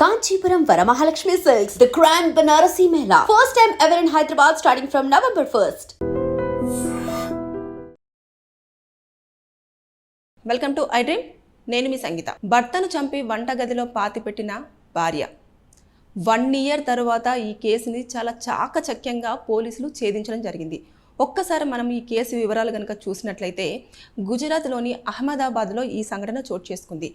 Kanchipuram Varamahalakshmi silks the Grand Banarasi Mela. First time ever in Hyderabad starting from November 1st. Welcome to iDream నేను మీ సంగీత. భర్తను చంపి వంటగదిలో పాతిపెట్టిన భార్య. One year తర్వాత ఈ కేసుని చాలా చాకచక్యంగా పోలీసులు ఛేదించడం జరిగింది. ఒక్కసారి మనం ఈ కేసు వివరాలు కనుక చూసినట్లయితే గుజరాత్లోని అహ్మదాబాద్లో ఈ సంఘటన చోటు చేసుకుంది.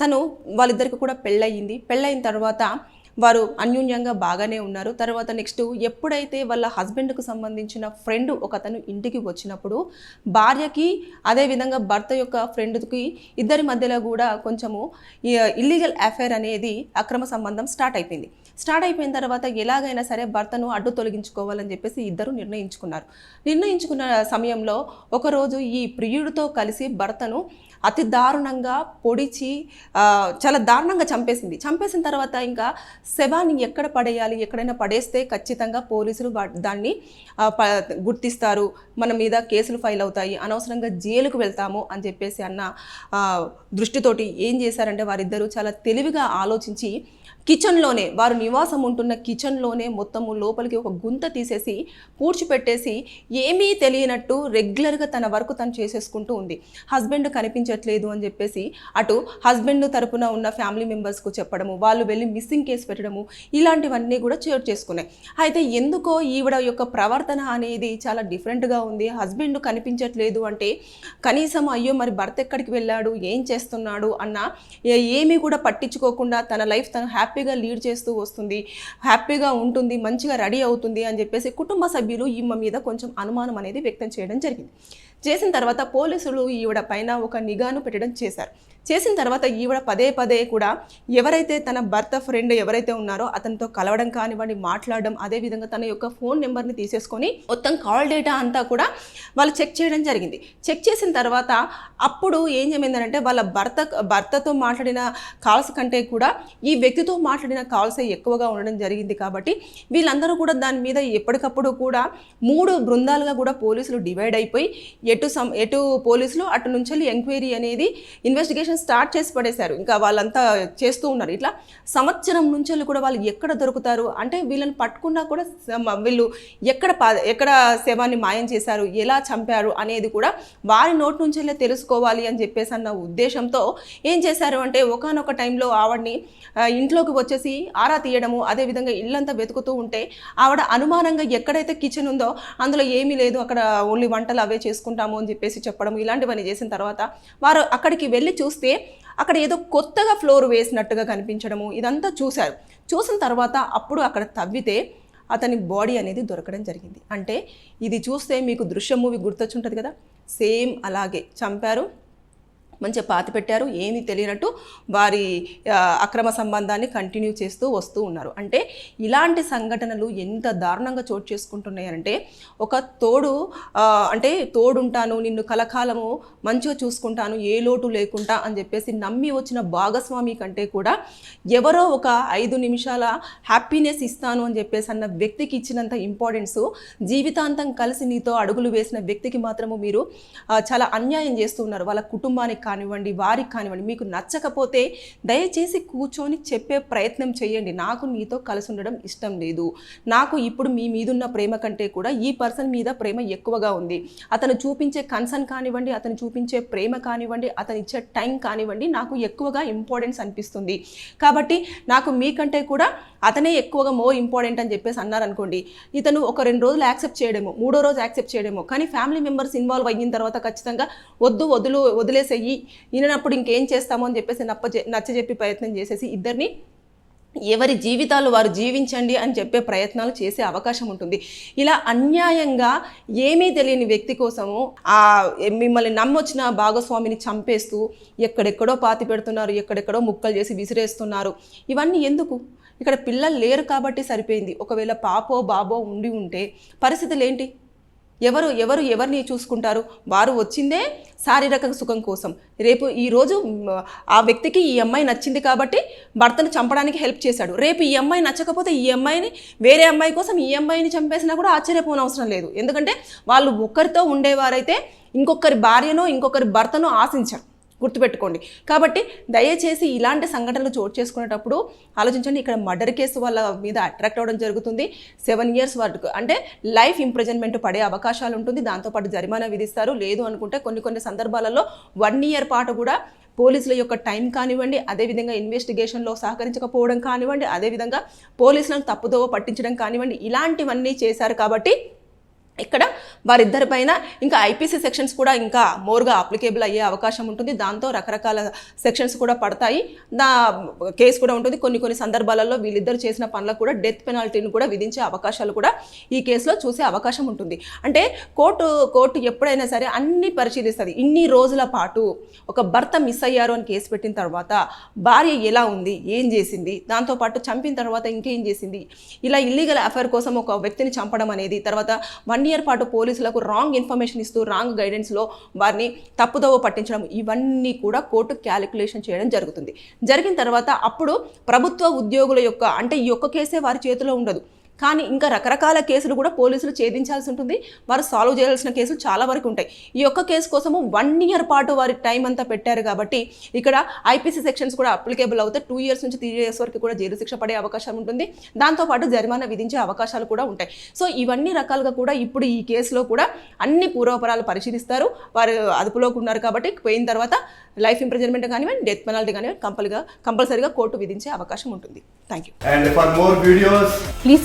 తను వాళ్ళిద్దరికి కూడా పెళ్ళయింది. పెళ్ళయిన తర్వాత వారు అన్యోన్యంగా బాగానే ఉన్నారు. తర్వాత నెక్స్ట్ ఎప్పుడైతే వాళ్ళ హస్బెండ్కు సంబంధించిన ఫ్రెండ్ ఒకతను ఇంటికి వచ్చినప్పుడు భార్యకి అదేవిధంగా భర్త యొక్క ఫ్రెండ్కి ఇద్దరి మధ్యలో కూడా కొంచెము ఇల్లీగల్ అఫైర్ అనేది అక్రమ సంబంధం స్టార్ట్ అయిపోయింది. స్టార్ట్ అయిపోయిన తర్వాత ఎలాగైనా సరే భర్తను అడ్డు తొలగించుకోవాలని చెప్పేసి ఇద్దరు నిర్ణయించుకున్నారు. నిర్ణయించుకున్న సమయంలో ఒకరోజు ఈ ప్రియుడితో కలిసి భర్తను అతి దారుణంగా పొడిచి చాలా దారుణంగా చంపేసింది. చంపేసిన తర్వాత ఇంకా శవాన్ని ఎక్కడ పడేయాలి ఎక్కడైనా పడేస్తే ఖచ్చితంగా పోలీసులు దాన్ని ప- గుర్తిస్తారు. మన మీద కేసులు ఫైల్ అవుతాయి అనవసరంగా జైలుకు వెళ్తాము అని చెప్పేసి అన్న దృష్టితోటి ఏం చేశారంటే వారిద్దరూ చాలా తెలివిగా ఆలోచించి కిచెన్లోనే వారు నివాసం ఉంటున్న కిచెన్లోనే మొత్తము లోపలికి ఒక గుంత తీసేసి పూడ్చిపెట్టేసి ఏమీ తెలియనట్టు రెగ్యులర్గా తన వర్క్ తను చేసేసుకుంటూ ఉంది. హస్బెండ్ కనిపించట్లేదు అని చెప్పేసి అటు హస్బెండ్ తరపున ఉన్న ఫ్యామిలీ మెంబర్స్కు చెప్పడము వాళ్ళు వెళ్ళి మిస్సింగ్ కేసు పెట్టడము ఇలాంటివన్నీ కూడా చోటు చేసుకున్నాయి. అయితే ఎందుకో ఈవిడ యొక్క ప్రవర్తన అనేది చాలా డిఫరెంట్గా ఉంది. హస్బెండ్ కనిపించట్లేదు అంటే కనీసం అయ్యో మరి భర్త ఎక్కడికి వెళ్ళాడు ఏం చేస్తున్నాడు అన్న ఏమీ కూడా పట్టించుకోకుండా తన లైఫ్ తను హ్యాపీగా లీడ్ చేస్తూ వస్తుంది. హ్యాపీగా ఉంటుంది మంచిగా రెడీ అవుతుంది అని చెప్పేసి కుటుంబ సభ్యులు ఈమె మీద కొంచెం అనుమానం అనేది వ్యక్తం చేయడం జరిగింది. చేసిన తర్వాత పోలీసులు ఈవిడ పైన ఒక నిఘాను పెట్టడం చేశారు. చేసిన తర్వాత ఈవిడ పదే పదే కూడా ఎవరైతే తన భర్త ఫ్రెండ్ ఎవరైతే ఉన్నారో అతనితో కలవడం కానివ్వండి మాట్లాడడం అదేవిధంగా తన యొక్క ఫోన్ నెంబర్ని తీసేసుకొని మొత్తం కాల్ డేటా అంతా కూడా వాళ్ళు చెక్ చేయడం జరిగింది. చెక్ చేసిన తర్వాత అప్పుడు ఏం ఏమైందంటే వాళ్ళ భర్త భర్తతో మాట్లాడిన కాల్స్ కంటే కూడా ఈ వ్యక్తితో మాట్లాడిన కాల్స్ ఎక్కువగా ఉండడం జరిగింది కాబట్టి వీళ్ళందరూ కూడా దాని మీద ఎప్పటికప్పుడు కూడా మూడు బృందాలుగా కూడా పోలీసులు డివైడ్ అయిపోయి ఎటు సం ఎటు పోలీసులు అటు నుంచి ఎంక్వైరీ అనేది ఇన్వెస్టిగేషన్ స్టార్ట్ చేసి పడేశారు. ఇంకా వాళ్ళంతా చేస్తూ ఉన్నారు. ఇట్లా సంవత్సరం నుంచి కూడా వాళ్ళు ఎక్కడ దొరుకుతారు? అంటే వీళ్ళని పట్టుకున్నా కూడా వీళ్ళు ఎక్కడ పా- ఎక్కడ శవాన్ని మాయం చేశారు? ఎలా చంపారు? అనేది కూడా వారి నోటి నుంచి తెలుసుకోవాలి అని చెప్పేసి అన్న ఉద్దేశంతో ఏం చేశారు అంటే ఒకనొక టైంలో ఆవిడని ఇంట్లోకి వచ్చేసి ఆరా తీయడము అదేవిధంగా ఇల్లంతా వెతుకుతూ ఉంటే ఆవిడ అనుమానంగా ఎక్కడైతే కిచెన్ ఉందో అందులో ఏమీ లేదు. అక్కడ ఓన్లీ వంటలు అవే చేసుకుంటాము అని చెప్పేసి చెప్పడం ఇలాంటివన్నీ చేసిన తర్వాత వారు అక్కడికి వెళ్ళి చూస్తే అక్కడ ఏదో కొత్తగా ఫ్లోర్ వేసినట్టుగా కనిపించడము ఇదంతా చూశారు. చూసిన తర్వాత అప్పుడు అక్కడ తవ్వితే అతని బాడీ అనేది దొరకడం జరిగింది. అంటే ఇది చూస్తే మీకు దృశ్య మూవీ గుర్తొచ్చుంటుంది కదా? సేమ్ అలాగే చంపారు. మంచిగా పాతి పెట్టారు. ఏమీ తెలియనట్టు వారి అక్రమ సంబంధాన్ని కంటిన్యూ చేస్తూ వస్తూ ఉన్నారు. అంటే ఇలాంటి సంఘటనలు ఎంత దారుణంగా చోటు చేసుకుంటున్నాయంటే ఒక తోడు అంటే తోడుంటాను నిన్ను కలకాలము మంచిగా చూసుకుంటాను ఏ లోటు లేకుండా అని చెప్పేసి నమ్మి వచ్చిన భాగస్వామి కంటే కూడా ఎవరో ఒక ఐదు నిమిషాల హ్యాపీనెస్ ఇస్తాను అని చెప్పేసి అన్న వ్యక్తికి ఇచ్చినంత ఇంపార్టెన్స్ జీవితాంతం కలిసి నీతో అడుగులు వేసిన వ్యక్తికి మాత్రము మీరు చాలా అన్యాయం చేస్తున్నారు వాళ్ళ కుటుంబానికి కానివ్వండి వారికి కానివ్వండి మీకు నచ్చకపోతే దయచేసి కూర్చొని చెప్పే ప్రయత్నం చేయండి. నాకు నీతో కలిసి ఉండడం ఇష్టం లేదు. నాకు ఇప్పుడు మీ మీదున్న ప్రేమ కంటే కూడా ఈ పర్సన్ మీద ప్రేమ ఎక్కువగా ఉంది. అతను చూపించే కన్సర్న్ కానివ్వండి అతను చూపించే ప్రేమ కానివ్వండి అతను ఇచ్చే టైం కానివ్వండి నాకు ఎక్కువగా ఇంపార్టెన్స్ అనిపిస్తుంది. కాబట్టి నాకు మీకంటే కూడా అతనే ఎక్కువగా మోర్ ఇంపార్టెంట్ అని చెప్పేసి అన్నారనుకోండి ఇతను ఒక రెండు రోజులు యాక్సెప్ట్ చేయడము మూడో రోజు యాక్సెప్ట్ చేయడము కానీ ఫ్యామిలీ మెంబర్స్ ఇన్వాల్వ్ అయిన తర్వాత ఖచ్చితంగా వద్దు వదులు వదిలేసేయి ఈయనప్పుడు ఇంకేం చేస్తామో అని చెప్పేసి నప్ప నచ్చజెప్పి ప్రయత్నం చేసేసి ఇద్దరిని ఎవరి జీవితాలు వారు జీవించండి అని చెప్పే ప్రయత్నాలు చేసే అవకాశం ఉంటుంది. ఇలా అన్యాయంగా ఏమీ తెలియని వ్యక్తి కోసము ఆ మిమ్మల్ని నమ్మొచ్చిన భాగస్వామిని చంపేస్తూ ఎక్కడెక్కడో పాతి పెడుతున్నారు ఎక్కడెక్కడో ముక్కలు చేసి విసిరేస్తున్నారు. ఇవన్నీ ఎందుకు? ఇక్కడ పిల్లలు లేరు కాబట్టి సరిపోయింది. ఒకవేళ పాపో బాబో ఉండి ఉంటే పరిస్థితులు ఏంటి? ఎవరు ఎవరు ఎవరిని చూసుకుంటారు? వారు వచ్చిందే శారీరక సుఖం కోసం. రేపు ఈరోజు ఆ వ్యక్తికి ఈ అమ్మాయి నచ్చింది కాబట్టి భర్తను చంపడానికి హెల్ప్ చేశాడు. రేపు ఈ అమ్మాయి నచ్చకపోతే ఈ అమ్మాయిని వేరే అమ్మాయి కోసం ఈ అమ్మాయిని చంపేసినా కూడా ఆశ్చర్యపోనవసరం లేదు. ఎందుకంటే వాళ్ళు ఒక్కరితో ఉండేవారైతే ఇంకొకరి భార్యనో ఇంకొకరి భర్తనో ఆశించరు. గుర్తుపెట్టుకోండి. కాబట్టి దయచేసి ఇలాంటి సంఘటనలు చోటు చేసుకునేటప్పుడు ఆలోచించండి. ఇక్కడ మర్డర్ కేసు వాళ్ళ మీద అట్రాక్ట్ అవ్వడం జరుగుతుంది. సెవెన్ ఇయర్స్ వరకు అంటే లైఫ్ ఇంప్రిజన్మెంట్ పడే అవకాశాలు ఉంటుంది. దాంతోపాటు జరిమానా విధిస్తారు. లేదు అనుకుంటే కొన్ని కొన్ని సందర్భాలలో వన్ ఇయర్ పాటు కూడా పోలీసుల యొక్క టైం కానివ్వండి అదేవిధంగా ఇన్వెస్టిగేషన్లో సహకరించకపోవడం కానివ్వండి అదేవిధంగా పోలీసులను తప్పుదోవ పట్టించడం కానివ్వండి ఇలాంటివన్నీ చేశారు కాబట్టి ఇక్కడ వారిద్దరి పైన ఇంకా ఐపీసీ సెక్షన్స్ కూడా ఇంకా మోర్గా అప్లికేబుల్ అయ్యే అవకాశం ఉంటుంది. దాంతో రకరకాల సెక్షన్స్ కూడా పడతాయి. దా కేసు కూడా ఉంటుంది. కొన్ని కొన్ని సందర్భాలలో వీళ్ళిద్దరు చేసిన పనులకు కూడా డెత్ పెనాల్టీని కూడా విధించే అవకాశాలు కూడా ఈ కేసులో చూసే అవకాశం ఉంటుంది. అంటే కోర్టు కోర్టు ఎప్పుడైనా సరే అన్ని పరిశీలిస్తుంది. ఇన్ని రోజుల పాటు ఒక భర్త మిస్ అయ్యారు అని కేసు పెట్టిన తర్వాత భార్య ఎలా ఉంది? ఏం చేసింది? దాంతోపాటు చంపిన తర్వాత ఇంకేం చేసింది? ఇలా ఇల్లీగల్ అఫైర్ కోసం ఒక వ్యక్తిని చంపడం అనేది తర్వాత వన్ ఇయర్ పాటు పోలీసులకు రాంగ్ ఇన్ఫర్మేషన్ ఇస్తూ రాంగ్ గైడెన్స్లో వారిని తప్పుదోవ పట్టించడం ఇవన్నీ కూడా కోర్టు క్యాలిక్యులేషన్ చేయడం జరుగుతుంది. జరిగిన తర్వాత అప్పుడు ప్రభుత్వ ఉద్యోగుల యొక్క అంటే ఈ ఒక్క కేసే వారి చేతిలో ఉండదు. కానీ ఇంకా రకరకాల కేసులు కూడా పోలీసులు ఛేదించాల్సి ఉంటుంది. వారు సాల్వ్ చేయాల్సిన కేసులు చాలా వరకు ఉంటాయి. ఈ ఒక్క కేసు కోసము వన్ ఇయర్ పాటు వారి టైం అంతా పెట్టారు కాబట్టి ఇక్కడ ఐపీసీ సెక్షన్స్ కూడా అప్లికేబుల్ అవుతాయి టూ ఇయర్స్ నుంచి త్రీ ఇయర్స్ వరకు కూడా జైలు శిక్ష పడే అవకాశం ఉంటుంది. దాంతోపాటు జరిమానా విధించే అవకాశాలు కూడా ఉంటాయి. సో ఇవన్నీ రకాలుగా కూడా ఇప్పుడు ఈ కేసులో కూడా అన్ని పూర్వపరాలు పరిశీలిస్తారు. వారు అదుపులోకి ఉన్నారు కాబట్టి పోయిన తర్వాత లైఫ్ ఇంప్రిజన్మెంట్ కానివ్వండి డెత్ పెనాల్టీ కానివ్వండి కంపల్గా కంపల్సరీగా కోర్టు విధించే అవకాశం ఉంటుంది. Thank you videos, Please